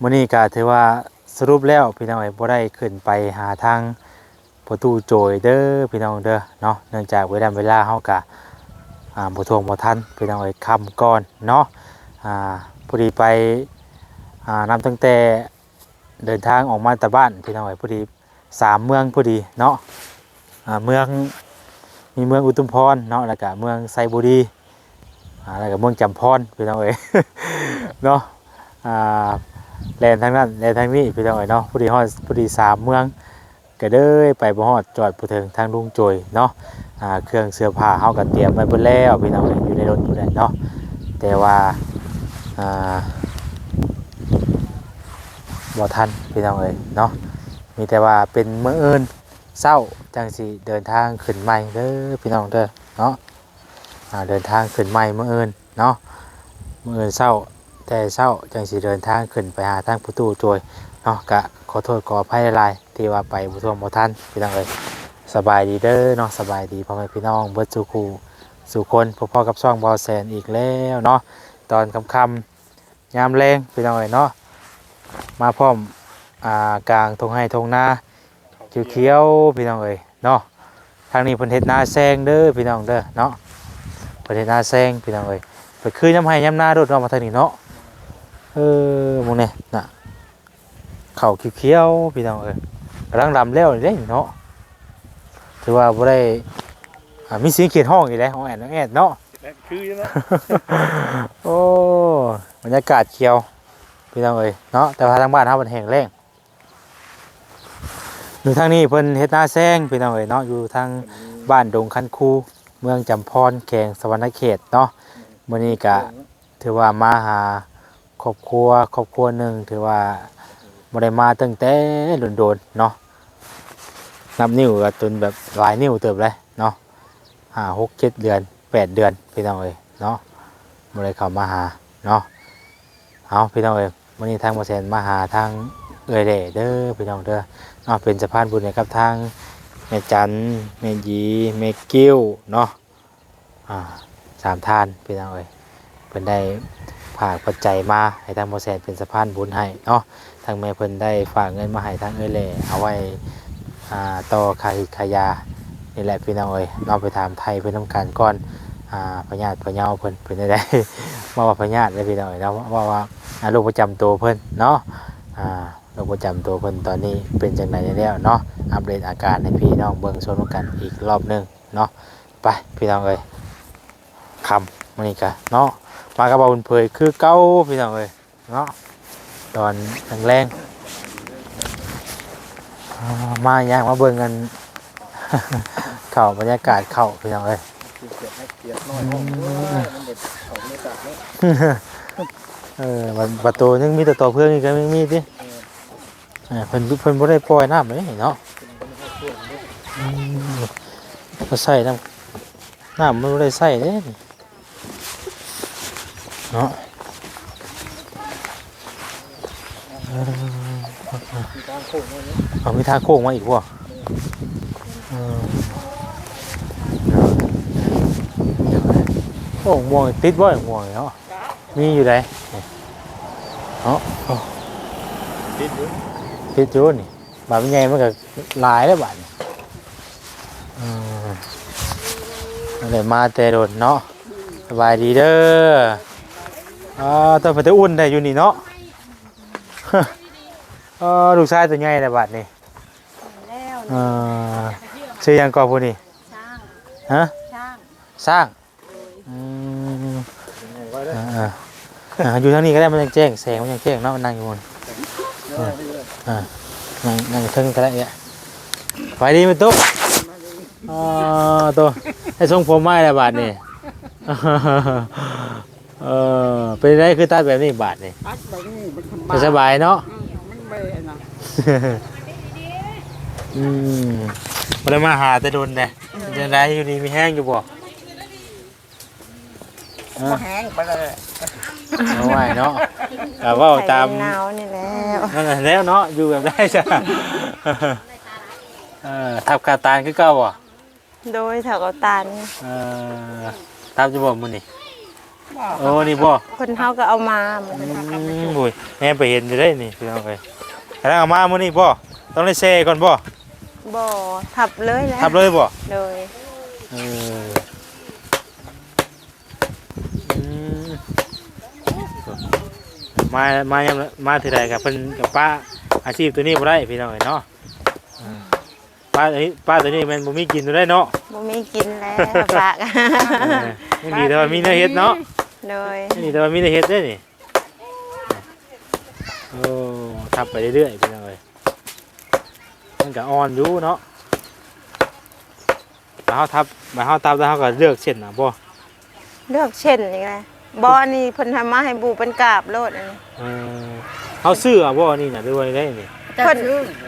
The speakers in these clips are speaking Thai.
มื้อนี้ก็ถือว่าสรุปแล้วพี่น้องเอ้ยบ่ได้ขึ้นไปหาทางประตูโจยเด้อพี่น้องเด้อเนาะเนื่องจากเวลาเวลาเฮาก็อ่าบ่ทวงบ่ทันพี่น้องเอ้ยค่ำก่อนเนาะอ่าพอดีไปอ่านำตั้งแต่เดินทางออกมาแต่บ้านพี่น้องเอ้ยพอดีสามเมืองพอดีเนาะอ่าเมืองมีเมืองอุทุมพรเนาะแล้วก็เมืองไซบุรีอ่าแล้วก็เมืองจำพรพี่น้องเอ้ยเนาะอ่า แลนทางนั้นแลนทางนี้พี่น้องเอ๋ยเนาะพอดีฮอดพอดีสามเมืองก็เด้ยไปบ่ฮอดจอดผู้ถึงทางลุงโจยเนาะอ่าเครื่องเสื้อผ้าเฮาก็เตรียมไว้เบิดแล้วพี่น้องเอ๋ยอยู่ในรถอยู่แล้วเนาะแต่ว่าอ่าบ่ทันพี่น้องเอ๋ยเนาะมีแต่ว่าเป็นมื้ออื่นเช้าจังสิเดินทางขึ้นใหม่เด้อพี่น้องเด้อเนาะอ่าเดินทางขึ้นใหม่มื้ออื่นเนาะมื้ออื่นเช้า แต่เช้าจังสิเดินทางขึ้นไปหาทางประตูโจยเนาะกะขอโทษขออภัยหลายๆที่ว่าไปบ่ท่วงบ่ทันพี่น้องเอ้ยสบายดีเด้อเนาะสบายดีพ่อแม่พี่น้องเบิดสู่ครูสู่คนพ่อๆกับช่องบอแซนอีกแล้วเนาะตอนค่ำๆยามแรงพี่น้องเอ้ยเนาะมาพร้อมอ่ากลางทงให้ทงนาเขียวๆพี่น้องเอ้ยเนาะทางนี้เพิ่นเฮ็ดนาแซงเด้อพี่น้องเด้อเนาะเพิ่นเฮ็ดนาแซงพี่น้องเอ้ยไปคือยามให้ยามนาโดดเนาะมาทางนี้เนาะ เออหมึงเนี่ยน่ะเข่าเขียวๆพี่น้องเอ้ยกำลังดำแล้วนี่เด้เนาะถือว่าบ่ได้อ่ามีเสียงเขียนห้องอีกแล้วห้องแอนน้องแอนเนาะคือใช่ไหมโอ้บรรยากาศเขียว พี่น้องเอ้ยเนาะแต่ว่าทางบ้านเฮามันแห้งแล้งอยู่ทางนี้เพิ่นเฮ็ดนาแซงพี่น้องเอ้ยเนาะอยู่ทางบ้านดงคันคูเมืองจำพรแขวงสวรรณเขตเนาะมื้อนี้ก็ถือว่ามาหาค รอบครัวครอบครัวหนึ่งถือว่าบ่ได้มาตั้งแต่โดนๆเนาะนับนิ้วก็จนแบบหลายนิ้วเติบเลยเนาะห้าหกเจ็ดเดือนแปดเดือนพี่น้องเอ้ยเนาะบ่ได้เข้ามาหาเนาะเอาพี่น้องเอ้ยวันนี้ทางบ่แซนมาหาทางเอ้ยเด้เด้อพี่น้องเด้อเนาะเป็นสะพานบุญให้กับทางแม่จันแม่ยีแม่กิ้วเนาะอ่าสามท่านพี่น้องเอ้ยเพิ่นได้ ฝากปัจจัยมาให้ทางโมแซนเป็นสะพานบุญให้เนาะทางแม่เพิ่นได้ฝากเงินมาให้ทางเอ้ยแหล่เอาไว้อ่าต่อคาหิตขายานี่แหละพี่น้องเอ้ยเราไปถามไทยเพิ่นทำการก่อนอ่าพญาติพญาเพิ่นเพิ่นได้ได้มาว่าพญาติเลยพี่น้องเอ้ยเนาะว่าว่าอ่าโรคประจำตัวเพิ่นเนาะอ่าโรคประจำตัวเพิ่นตอนนี้เป็นจังไดแล้วเนาะอัปเดตอาการให้พี่น้องเบิ่งชมกันอีกรอบหนึงเนาะไปพี่น้องเอ้ยคำมื้อนี้กะเนาะ มากระเบาบุญเผยคือเก้าพี่น้องเลยเนาะตอนแรงๆอ่ามาอย่างมาเบิ่งกัน เข่าบรรยากาศเข่าพี่น้องเลยเออบัด็ดของไม่ตัดเนาะเออมันประตูยังมีแต่ต่อเพื่อนอีกก็ยังมีดิเพิ่นเพิ่นบ่ได้ปล่อยน้ำเลยเนาะใส่น้ำน้ำมันบ่ได้ใส่เด้ เนาะเอามีทางโค้งมาอีกวะโอ้ม่วงติดบ่อยม่วงเนาะมีอยู่ไหนเนาะติดอยู่ติดอยู่นี่บาดมันใหญ่มันก็ลายแล้วบาดอะไรมาแต่โดนเนาะสบายดีเด้อ อ่าต้องไปแต่อุ่นได้อยู่นี่เนาะเออลูกชายตัวใหญ่แต่บาดนี่แล้วเออชื่อหยังก่อนผู้นี่ช่างฮะช่างสร้างโดยอืมยังไงไว้ได้อ่าอ่าอ่าอยู่ทางนี้ก็ได้มันยังแจ้งแสงมันยังแจ้งเนาะมันนั่งอยู่บนได้ได้ได้อ่านั่งนั่งอยู่เทึงก็ได้เนี่ยไปดีไหมันตุ๊กอ๋อตัวให้ทรงผมไม้ละบาทนี่เออ เป็นไรคือตัดแบบนี้บาทนี่อัดแบบนี้มันสบาจะยสบายเนาะอืมมันไม่อันนะอืมมาได้มาหาแต่โดนเนี่ยจะได้อยู่ดีมีแห้งอยู่บ่ก็แห้งไปเลยเอาไว้เนาะแต่ว่าตามหนาวนี่แล้วนั่นแหละแล้วเนาะอยู่แบบได้จ้ะเออทับกาตานคือเก่าบ่โดยแถวกตันเออทับจะบอกมันนี่ โอ้นี่บ่คนเฮาก็เอามามันอืมโอ้ยแม่ไปเห็นอยู่ได้นี่พี่น้องเอ้ยถ้าเอามามื้อนี้บ่ต้องได้แช่ก่อนบ่บ่ทับเลยแหล้วทับเลยบ่เลยเอออืมมามายังมาที่ใดกับเพิ่นกับป้าอาชีพตัวนี้บ่ได้พี่น้องเอ้ยเนาะอ่าป้าตัวนี้ป้าตัวนี้มันบ่มีกินตัวได้เนาะบ่มีกินแล้วฝาก เออไม่มีแต่ว่ามีเนื้อเฮ็ดเนาะ เลยไม่มีแต่ว่ามีเนื้อเฮ็ดได้นี่โอ้ทับไปเรื่อยๆพี่น้องเอ้ยมันก็อ่อนอยู่เนาะมาเฮาทับมาเฮาทับแล้วเฮาก็เลือกเส้นน่ะบ่เลือกเช่นอีกแล้วบ่อนี่เพิ่นทำมาให้บูเป็นกาบโลดอันนี้เออเขาซื้อเอาบ่นี่น่ะหรือว่าได้นี่เพิ่น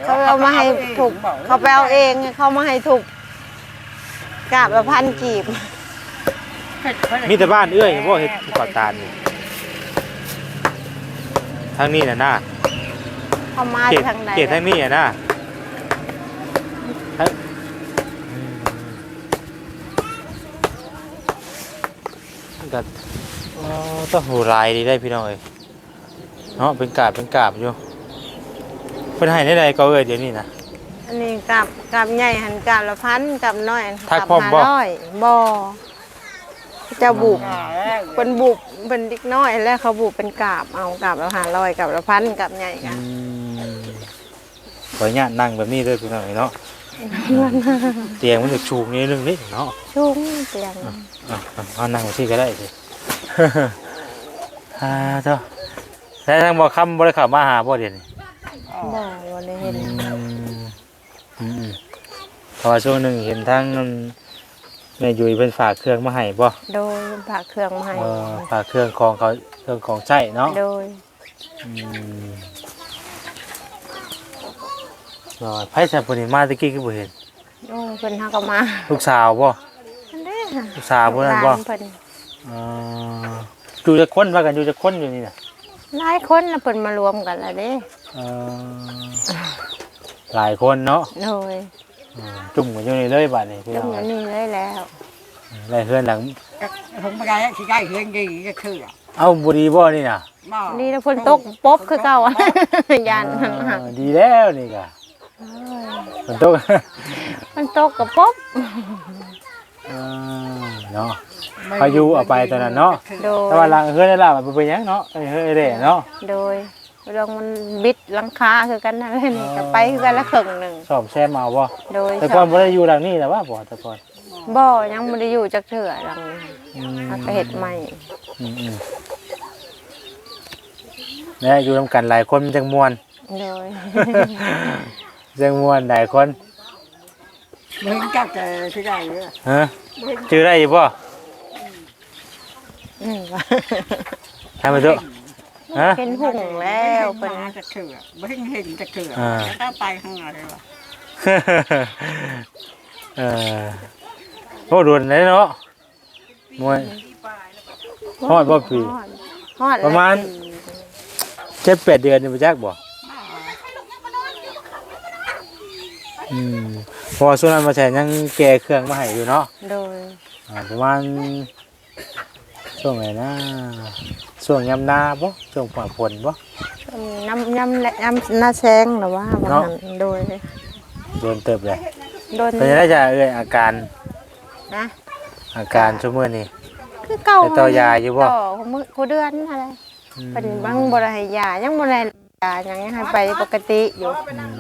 เขาเอามาให้ถูกเขาไปเอาเองเขามาให้ถูกกาบละพันกีบ มีแต่บ้านเอื้อยบ่เฮ็ดที่เกาะตาลนี่ทางนี้น่ะนะเขามาเขตทางใดเขตทางนี้อะนะทางอืมมันก็อ๋อต้องหูลายดีได้พี่น้องเอ้ยเนาะเป็นกาบเป็นกาบอยู่เพิ่นให้ได้ใดก็เอ้ยเดี๋ยวนี้นะอันนี้กาบกาบใหญ่หันกาบละพันกาบน้อยหันทักกาบพร้อมบ่ห้าร้อยบ่ เจะบุกเป็นบุกเป็นเด็กน้อยแล้วเขาบุกเป็นกาบเอากาบละห้าร้อยกาบละพันกาบใหญ่อืกันมขออนุญาตนั่งแบบนี้ด้วยพี่น้องเอ้ยเนาะเตียงมันจะชูงนิดนึงนิดเนาะชุ่มเตียงอะอะเอานั่งที่ก็ได้สิฮ่าเจ้าแล้วทางบ่คำบ่ได้เขับมาหาบ่เดี๋ยวนี้บ่วันนี้เห็นอืมอืมอืมเพราะว่าช่วงหนึ่งเห็นทั้ง แม่ยุ้ยเพิ่นฝากเครื่องมาให้บ่โดยผ่าเครื่องมาให้เออฝากเครื่องของเขาเครื่องของใช้เนาะโดยอืมรอไผสับพุ่นนี่มาตะกี้คือบ่เห็น โอ้ยเพิ่นเฮาก็มาลูกสาวบ่อันนี้ค่ะลูกสาวพุ่นนั่นบ่ร้าเพิ่นเอออยู่จะคนว่ากันอยู่จะคนอยู่นี่น่ะหลายคนน่ะเพิ่นมารวมกันแล้วเด้เออหลายคนเนาะโดยอืม จุ่มกันอยู่นี่เลยบัดนี้พี่จน้องำอยู่นี่เลยแล้วไล่เฮือนหลัง ผมไม่ได้ที่ได้เฮียงดีก็คือเอ้าบุรีบ่นี่น่ะนี่แล้วเพิ่นตกปบคือเก่ายันหันหักเออดีแล้วนี่ก็ฝนตกมันตกกับปบเออเนาะ พายุเอาไปตอนนั้นเนาะ โดยแต่ว่าหลังเฮือนนี่ล่ะมันเป็นหยังเนาะเอ้ยเฮ้ยเด้เนาะโดย เรื่องมันบิดหลังคาคือกันนั่นแหละนี่ก็ไปคือกันละครึ่งหนึ่งสอบแซมเอาบ่โดยแต่ก่อนบ่ได้อยู่หลังนี้แต่ว่าบ่แต่ก่อนบ่อยังไม่ได้อยู่จักเถื่อหลังนี้อืมมันก็เห็ดใหม่อืมอืมเนี่ยอยู่นํกันหลายคนมันจังม่วนโดยจังม่วนหลายคนมึงจับแต่ที่ได้เลยฮะชื่อได้อยู่บ่อืมทำมาตุ ฮะ เป็นหุ่งแล้วเป็มานจะเถื่อไม่เห็นจะเถื่ออ่า แล้วไปข้างในวะเออโอ้โดนเลยเนาะมวย ฮอดบ่ปีฮอดฮอดประมาณ เจ็ดแปดเดือนนี่ไปจักบ่อืมเพอส่วนนั้นมาใช้ยังแก้เครื่องมาให้อยู่เนาะโดยอ่าประมาณ ช่วงไหนนะช่วงยำนาบ่ช่วงฝนฝนบ่ น้ำน้ำและน้ำหน้าแซงหรือว่าว่าเนาะงั้นโดยโดนเติบเลยโดนเป็นยังไงจะเอ่ยอาการนะอาการชั่วโมงนี้คือเก่าไปต่อยาอยู่บ่ ต่อของมือกูเดือนอะไรอืมเป็นบางบริหายายังบริหายายังให้ไปปกติอยู่อืม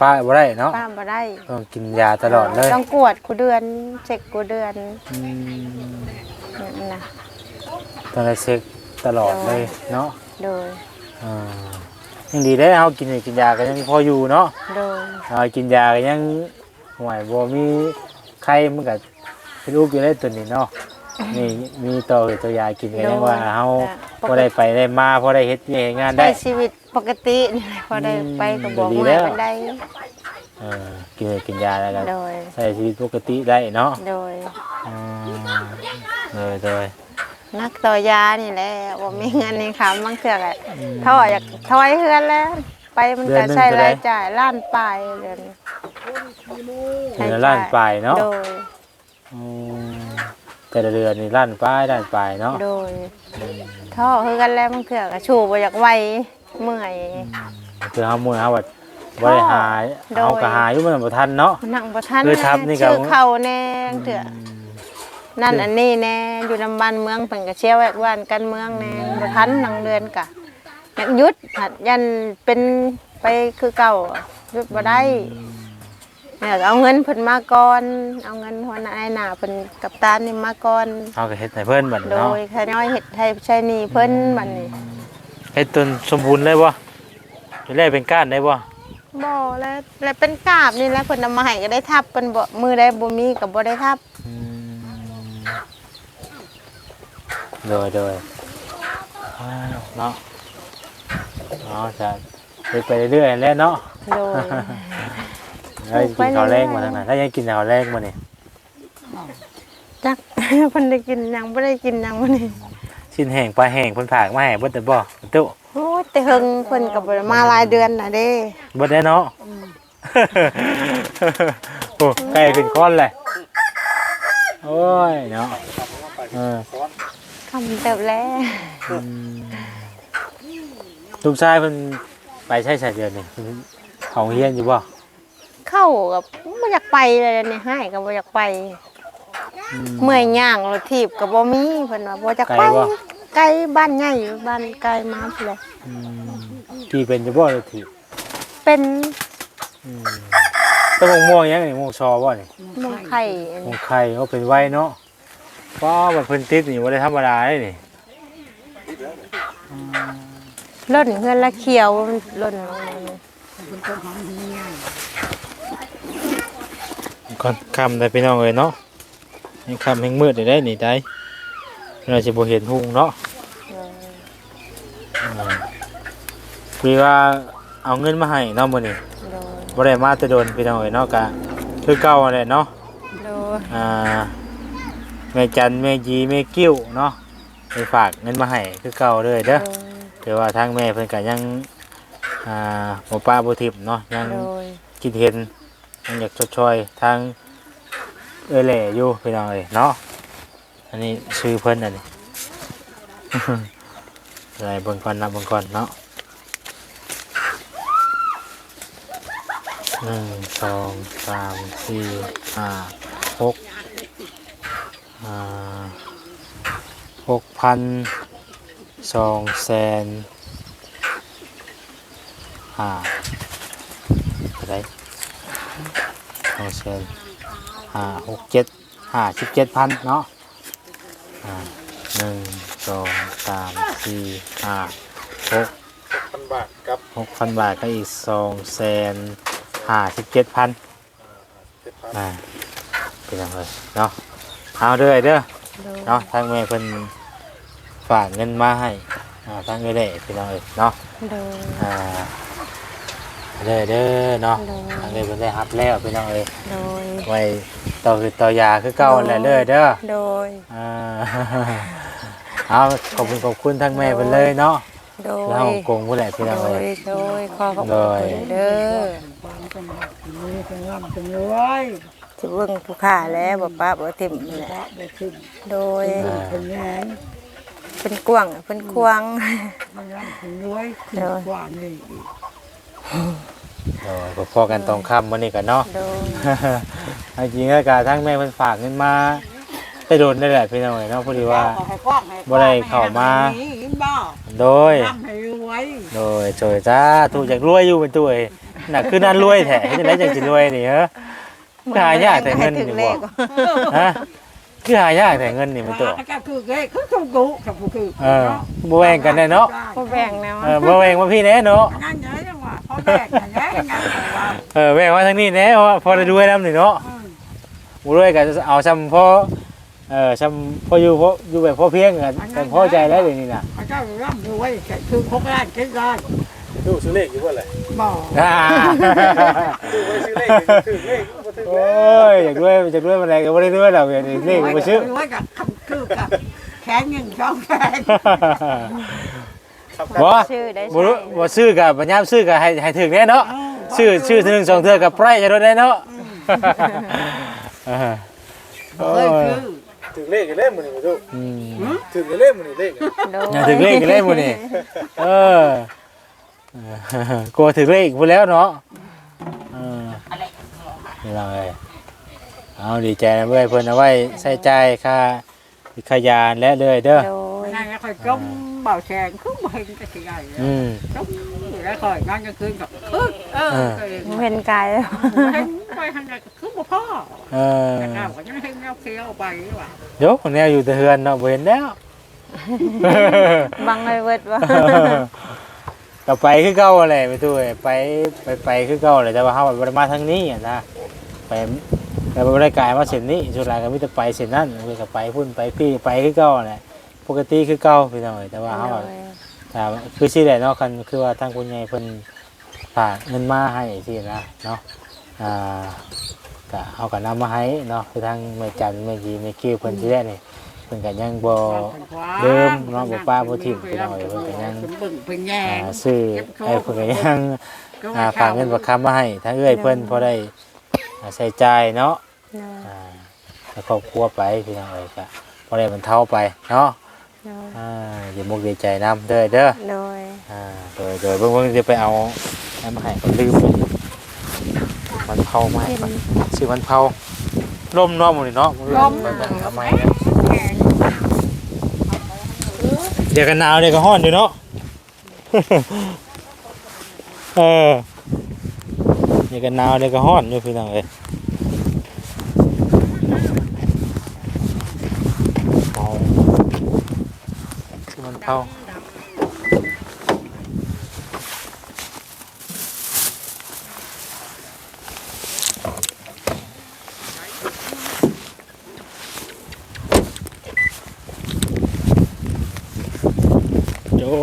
ป้าบ่ได้เนาะป้าบ่ได้ต้องกินยาตลอดเลยต้องกวดกูเดือนเช็คกูเดือนอืมนั่นนะ ต้องได้เช็คตลอดเลยเนาะโดยอ่ายังดีได้เฮากินกินยาก็ยังพออยู่เนาะโดยเอากินยาก็ยังห่วยบ่มีไข้มันก็เป็นรูปอยู่ได้ตัวนี้เนาะนี่มีต่อตัวยากินก็ยังว่าเฮาบ่ได้ไปได้มาบ่ได้เฮ็ดเวียกเฮ็ดงานใช้ได้ชีวิตปกตินี่แหละพอได้ไปก็บอกดีว่าแล้วไม่ได้เออกินกินยาแล้วก็โดยใช้ชีวิตปกติได้เนาะโดยอืมเลยเลย นักต่อยานี่แหละว่ามีเงินในคำบางเทื่อก็ถอยอยากถอยเฮือนแล้ว ไปมันก็ใช้รายจ่ายล้านปลายเดือนเดือนละล้านปลายเนาะโดยอืมแต่ละเดือนนี่ล้านป้ายล้านปลายเนาะโดยท่อคือกันแล้วมันเถื่อกระชูบ่อยากไหวเมื่อยคือเฮามื้อเฮาว่าบ่ได้หายโดยเฮาก็หายอยู่มันบ่ทันเนาะนั่งบ่ทันคือทับนี่ก็ชื่อเข้าแน่เถื่อ นั่นอันนี้แน่อยู่นำบ้านเมืองเพิ่นก็เชี่ยวแวกบ้านกันเมืองแน่บ่ทันนังเดือนกะอยากหยุดหัดยันเป็นไปคือเก่าหยุดบ่ได้เนี่ยเอาเงินเพิ่นมาก่อน เอาเงินหัวหน้าไอ้หน้าเพิ่นกับตานนี่มาก่อนเฮาก็เฮ็ดให้เพิ่นบัดโดเนาะยขน้อยเฮ็ดให้ใช้หนี้เพิ่นบัดนี้เฮ็ดจนสมบูรณ์เลยบ่จะได้เป็นก้านได้บ่บ่แล้วแล้วเป็นกาบนี่แหละเพิ่นนำมาให้ก็ได้ทับเพิ่นบ่มือได้บ่มีก็บ่ได้ทับอืม โดยโดยอ้าวเนาะเนาะจะไปไปเรื่อยๆแล้วเนาะโดยแล้วกินข้าวแรงมาทางไหนถ้ายังกินข้าวแรงมาเนี่ยจักเพิ่นได้กินหยังบ่ได้กินหยังมื้อนี้ชิ้นแห้งปลาแห้งเพิ่นผากมาให้เบิดแต่บ่ตุโอ้ยแต่เฮิงเพิ่นก็บ่ได้มาหลายเดือนน่ะเด้เบิดได้เนาะโอ้ไก่ขึ้นค้อนเลย โอ้ยเนาะเออคำเติบแล้วอืมลูกชายเพิ่นไปใช้สายเดือนนี่เพิ่นเขาเฮียนอยู่บ่เข้ากับบ่อยากไปเลยนี่ให้ก็บ่อยากไป อืม เมื่อยย่างรถถีบก็บ่มีเพิ่นว่าบ่อยากไปไกลบ่ ไกลบ้านใหญ่บ้านไกลมาพุ่นแหละอืมที่เป็นจะบ่เลยทีเป็นอืม ต้นมะม่วงยังนี่มะม่วงชอบ่นี่หมองไข่อันมะม่วนี้งไข่เขาเป็นไว้เนาะว้าวมันเพิ่นติดนี่บ่ได้ธรรมดาเลยนี่ร่นเฮือนละเขียวมันร่นลงมานี่ก่อนค่ำได้พี่น้องเอ้ยเนาะยังค่ำยังมืดได้ได้นี่ได้เราสิบ่เห็นหุ่งเนาะอืมคือว่าเอาเงินมาให้เนาะมื้อนี้โดย บ่ได้มาแต่โดนพี่น้องเอ้ยเนาะก็คือเก่านั่นแหละเนาะโดยอ่าแม่จันแม่จีแม่กิ้วเนาะไปฝากเงินมาให้คือเก่าเลยเด้อโดยแต่ว่าทางแม่เพิ่นก็ยังอ่าบ่ป้าบ่ทิพย์เนาะยังโดยคิดเห็นยังอยากชดเชยทางเอ้ยแหล่อยู่พี่น้องเอ้ยเนาะอันนี้ชื่อเพิ่นอันนี้ อะไรเบิ่งก่อนนับเบิ่งก่อนเนาะ หนึ่งสองสามสี่ห้าหกหกพันสองแสนห้าอะไรสองแสนห้าหกเจ็ดห้าสิบเจ็ดพันเนาะหนึ่งสองสามสี่ห้าหกพันบาทกับหกพันบาทก็อีกสองแสน ห้าสิบเจ็ดพันเจ็ดพันอ่าเป็นยังไงเนาะเอาเด้อเด้อโดยเนาะทางแม่เพิ่นฝากเงินมาให้อ่าทางเอ้ยได้เป็นยังไงเนาะโดยอ่าเด้อเด้อเนาะโดยทางเอ้ยเพิ่นได้รับแล้วเป็นยังไงโดยไว้ต่อคือต่อยาคือเก่าแหละเด้อเด้อโดยอ่าเอาขอบคุณขอบคุณทางแม่เพิ่นเลยเนาะโดยแล้วฮ่องกงผู้ใดเป็นยังโดไงยโดยขอขอบโดคุยณเด้อ มีเป็นร่ำเป็นรวยสิเบิ่งผู้ค้าแล้วบ่ป้าบ่ทิ่มนี่แหละได้ขึ้นโดยเป็นแรงเป็นกว้างเป็นควางเป็นร่ำเป็นรวยกว่านี่อีกโอ้ยพอกันตรงคำมื้อนี้กันเนาะ โดยจริงๆแล้วก็ทั้งแม่เพิ่นฝากเงินมาไปโดนได้แหละพี่น้องเอ้ยเนาะพอดีว่าให้กว้างให้กบ่ว้างได้เข้ามา ให้ให้บ้าโดยร่ำให้รวยโดยโจยจ้าถูกจากรวยอยู่เป็นตัวเอง น่ะคือนั่นรวยแท้เฮ็ดจังไดจังสิรวยนี่ฮะคือหายากแต่เงินนี่บ่ฮะคือหายากแต่เงินนี่เป็นตัวก็คือเก้คือคือกูกับกูคือเออบ่แบ่งกันแน่เนาะบ่แบ่งแนวเออบ่แบ่งมาพี่แน่เนาะงั้นไงจังหวะพ่อแม่กันไงงั้นว่าเออแบ่งมาทางนี้แน่เพราะว่าพอได้รวยนำนี่เนาะบ่รวยก็เอาซ้ำพอเออซ้ำพออยู่พออยู่แบบพอเพียงกันก็พอใจแล้วเดี๋ยวนี้น่ะพระเจ้าร่ำรวยคือพกล้านเจ็ดล้าน ดูซื้อเลขอยู่ว่าอะไรบ่อ่าดูไว้ซื้อเลขถือเลขบ่ถือโอ้ยอยากรวยอยากรวยมันอะไรก็บ่ได้รวยหรอกอย่างนี้เลขก็บ่ซื้อรวยกับคำคือกับแขนเงินสองแขนบ่ชื่อได้บ่รู้บ่ซื้อกับปัญญามซื้อกับให้ให้ถึงแน่เนาะซื้อซื้อเทื่อหนึงสองเทื่อกับไพรจะโดนได้เนาะเออโอ้เคยยคือถึงเลขกันเล่มมือนี่ดูอืมถึงกันเล่มมือนี่เลขโดยอย่าถึงเลขกันเล่นหมดนี่ เออเออ กลัวถึงเลขพูดแล้วเนาะเออนี่เราเลยเอาดีใจนะเว้ยเพิ่นเอาไว้ใส่ใจค่าขยานและเลยเด้อโดยนั่นก็ค่อยจมเบาแชงคือบ่เห็นก็สิใหญ่อืม จมแล้วค่อยนอนกลางคืนกับเออเออบ่เห็นกายแล้วเห็นไปทางไหนคือบ่พ่อเออแต่ข้าวก็ยังเห็นแนวเคี้ยวไปว่ะเดี๋ยวคนนี้อยู่แต่เฮือนเนาะบ่เห็นแล้วบังไว้ เบิดว่าก็ไปคือเก่าแหละไปตู้เอ้ยไปไปไปคือเก่าแหละแต่ว่าเฮาบ่ได้มาทางนี้อะนะไปแต่บ่ได้กายมาเส้นนี้สุดท้ายก็มีแต่ไปเส้นนั้นเพิ่นก็ไปพุ่นไปพี่ไปคือเก่าแหละปกติคือเก่าพี่น้อยแต่ว่าเฮาถามคือสิได้เนาะคันคือว่าทางคุณยายเพิ่นฝากเงินมาให้สินะเนาะอ่าก็เอาก็นำมาให้เนาะคือทางแม่จันแม่จีแม่คิวเพิ่นสิได้นี่เพิ่นก็ยังบ่เดิมเนาะบ่ป้าบ่ถิ่มไปหน่อยเพิ่นก็ยังเบิ่งเป็นแยอ่างซื้อไอ้เพิ่นก็ยังอ่าฝากเงินประคำมาให้ทางเอื้อยเพิ่นพอได้อ่าใช้จ่ายเนาะโดยอ่าแล้วครอบครัวไปพี่น้องเอ้ยก็พอได้บรรเทาไปเนาะโดยอ่าอย่ามุกดีใจนํเด้อเด้อ โดยอ่าโดยโดยเบิ่งเบิ่งจะไปเอาอันมาให้ก็ลืมไปมันเผามาให้ก่อนชื่อมันเผาลมเนาะหมื้นี้เนาะลมทำไมนะ เดี๋ยวกันหนาวเดี๋ยวก็ห้อนอยู่เนาะ เออเดี๋ยวกันหนาวเดี๋ยวก็ห้อนอยู่พี่น้องเอ้ยเอาชื่อมันเผา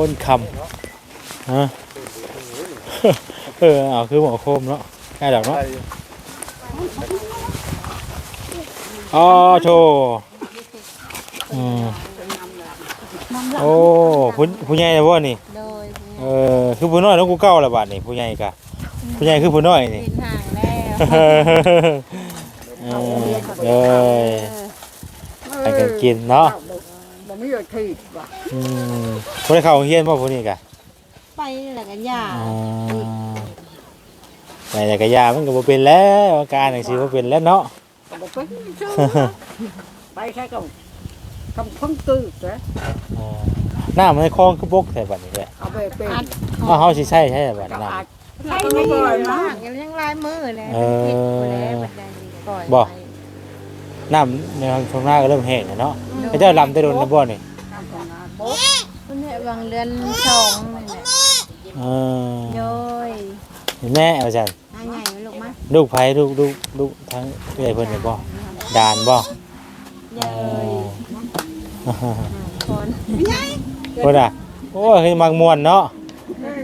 โยนคำฮะเออเอาคือหมอโคมเนาะง่ายดอกเนาะอ๋อโชอืมโอ้ผู้ผู้ใหญ่นะบ่นี่โดยเออคือผู้น้อยแล้วกูเก่าและบาดนี่ผู้ใหญ่กะผู้ใหญ่คือผู้น้อยนี่กินห่างแล้วเออเลยไปกันกินเนาะบ่ มีอะไรที่ว่ะอืมบ่ได้เข้าโรงเรียนบ่ผู้นี้กะไปแล้วก็ยาอ่าแต่จักรยานมันก็บ่เป็นแล้วอาการจังซี่บ่เป็นแล้วเนาะบ่เป็นชื่อไปแค่กับคำพึ่งตื้อเด้อ่าน้ำในคลองคือบกแท้บัดนี้แหละเอาไปเป็นอ้าวเฮาสิใช้ใช่บัดก็น้อาจใช่ไม่บ่อยมากยังลายมือเลยเออผิดบ่แล้วบัดใดปล่อยบ่ไปำน้ำในทางหน้าก็เริ่มแห้งแล้วเนาะ พระเจ้าลำแต่โดนนะบ่นี่ทำงานบ่คนเนี่ยบางเดือนสองนี่แหละเออโดยแม่เอาจังหาใหญ่ไหมลูกมะลูกไผลูกลูกลูกทั้งเอื้อยเพิ่นนี่บ่ดานบ่ใหญ่คนเพิ่นอะโอ้ยคือมักม่วนเนาะ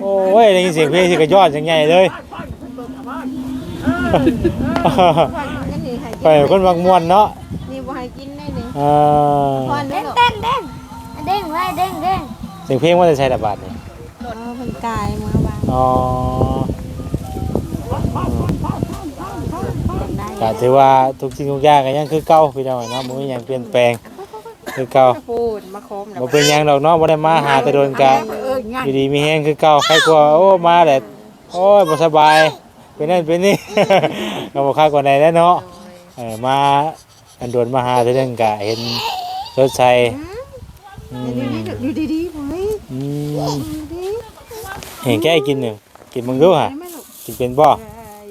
โอ้ยได้ยินเสียงเพลงสิก็ยอดจังใหญ่เลยกันนี่ให้ไปคนมักม่วนเนาะ ออพรเด้เด้งเด้งเด้งเด้งไว้เด้งเด้งเสียงเพลงว่าจะใช้ระบาดนี่เออเพิ่นกายมาบางอ๋อได้ก็ถือว่าทุกสิ่งทุกอย่างก็ยังคือเก่าพี่น้องเนาะบ่มีหยังเปลี่ยนแปลงคือเก่าพูดมาโคมแล้วบ่เป็นหยังดอกเนาะบ่ได้มาหาแต่โดนกะเออง่ายอยู่ดีมีแฮงคือเก่าใครกลัวโอ้มาแหละโอ้ยบ่สบายเป็นนั่นเป็นนี่ ก็บ่คักกว่าใดแล้วเนาะเออมา อันโดนมาหาแต่เรื่องกะเห็นสดใสอืมอยู่ดีๆบ่เฮ้ยอืมดีเห็นแกกินอยู่กินมึงดูฮะๆไม่ลูกกินเป็นบ่ไอ้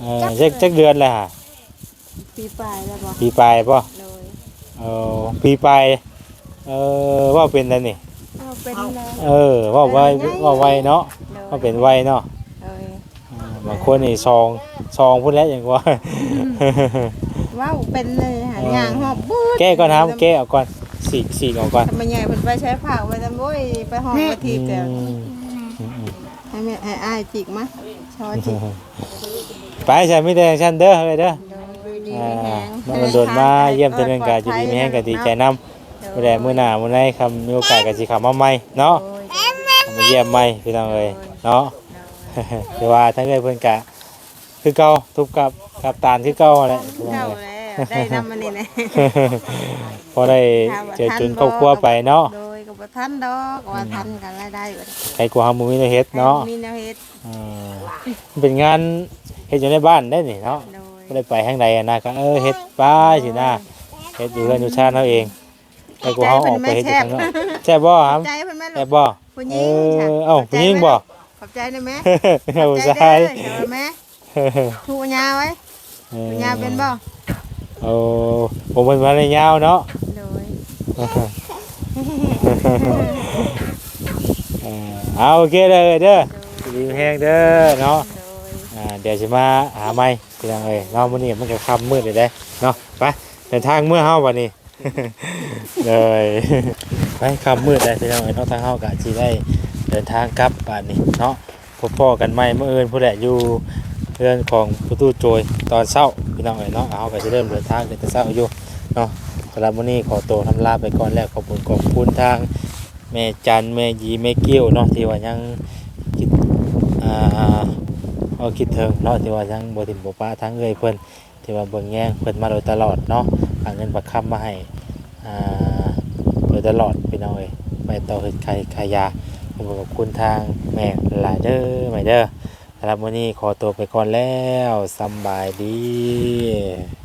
เออจักจักเดือนแล้วฮะปีปลายแล้วบ่ปีปลายป่ะโดยเออปีปลายเออว่าเป็นแล้วนี่เอาเป็นแล้วเออว่าไวว่าไวเนาะว่าเป็นไวเนาะโดยอ่าบางคนนี่ซองซองพูดแล้วอย่างว่า ว้าวเป็นเลยหาย่างหอบบูดแก้ก่อนน้ำแก้เอาก่อนสีกสีกออกก่อนทำไมใหญ่เพิ่นไปใช้ผักไปทำโอ้ยไปห้องมาทีบแต่อืมอืมอืมให้แม่ให้อ้ายจิกมาช้อนจิกไปใช่ไม่ได้ชันเด้อเลยเด้อดีอ่าแฮงมันโดนมาเยี่ยมเตือนกาจะดีมีแห้งกะดีใจน้ำเมื่อใดเมื่อหน้าเมื่อไหรคำมีโอกาสกะสิเขับมาใหม่เนาะ มาเยี่ยมใหม่พี่น้องเอ้ยเนาะ แต่ว่าทั้งเอ้ยเพิ่นกะ คือเก่าทุบกับ กับตานคือเก่าแหละพี่น้องเก่าเอ้ยแล้แล้วได้นำมันนี่แน่พอได้เจอจุนครอบครัวไปเนาะโดยก็บ่ทันดอกว่าทันกันรายได้บัดใครกลัวเฮาบ่มีแนวเฮ็ดเนาะมีแนวเฮ็ดอืมมันเป็นงานเฮ็ดอยู่ในบ้านได้นี่เนาะโดยบ่ได้ไปทางใดอะนะก็เออเฮ็ดไปสินะเฮ็ดอยู่เรือนอยู่ชาติเฮาเองใครกลัวเฮาออกไปเฮ็ดอยู่ข้างนอกแซ่บบ่ครับใจเพิ่นแม่แซ่ลูบกบ่ผู้หเอญิงค่ะอเอ้าผู้หญิงบ่ขอบใจได้ไหมเอาขอบใจใช่เด้อเดี๋ยวแม่ผู้ยาไว้ ผู้ยาเป็นบ่โอ้ผมเป็นมาในยาวเนาะโดยเออเอาโอเคเลยเด้อดีแห้งเด้อเนาะโดยอ่าเดี๋ยวจะมาหาไม้พี่น้องเอ้ยเนาะมื้อนี้มันก็ค่ำมืดเลยเด้เนาะไปเดินทางเมื่อเฮาวันนี้เลยไปค่ำมืดได้พี่น้องเอ้ยเนาะทางเฮาก็สิได้เดินทางกลับบ้านนี้เนาะพบพ่อกันใหม่เมื่ออื่นผู้ใดอยู่ เรื่อนของประตูโจยตอนเช้าพี่น้องเอ้ยเนาะเฮาก็สิเริ่มเดินทางแต่เช้าอยู่เนาะสำหรับมื้อนี้ขอตัวทำลาไปก่อนแล้วขอบคุณขอบคุณทางแม่จันแม่ยีแม่เกี้ยวเนาะที่ว่ายังคิดอ่าเอาคิดถึงเนาะที่ว่าทั้งบ่ถิ่มบ่ปะทั้งเอ้ยเพิ่นที่ว่าเบิ่งแย่งเพิ่นมาโดยตลอดเนาะหาเงินประคำมาให้อ่าโดยตลอดพี่น้องเอ้ยไปต่อเฮ็ดไข่ขายยาขอบคุณทางแม่หลายเด้อแม่เด้อ สำหรับวันนี้ขอตัวไปก่อนแล้วสบายดี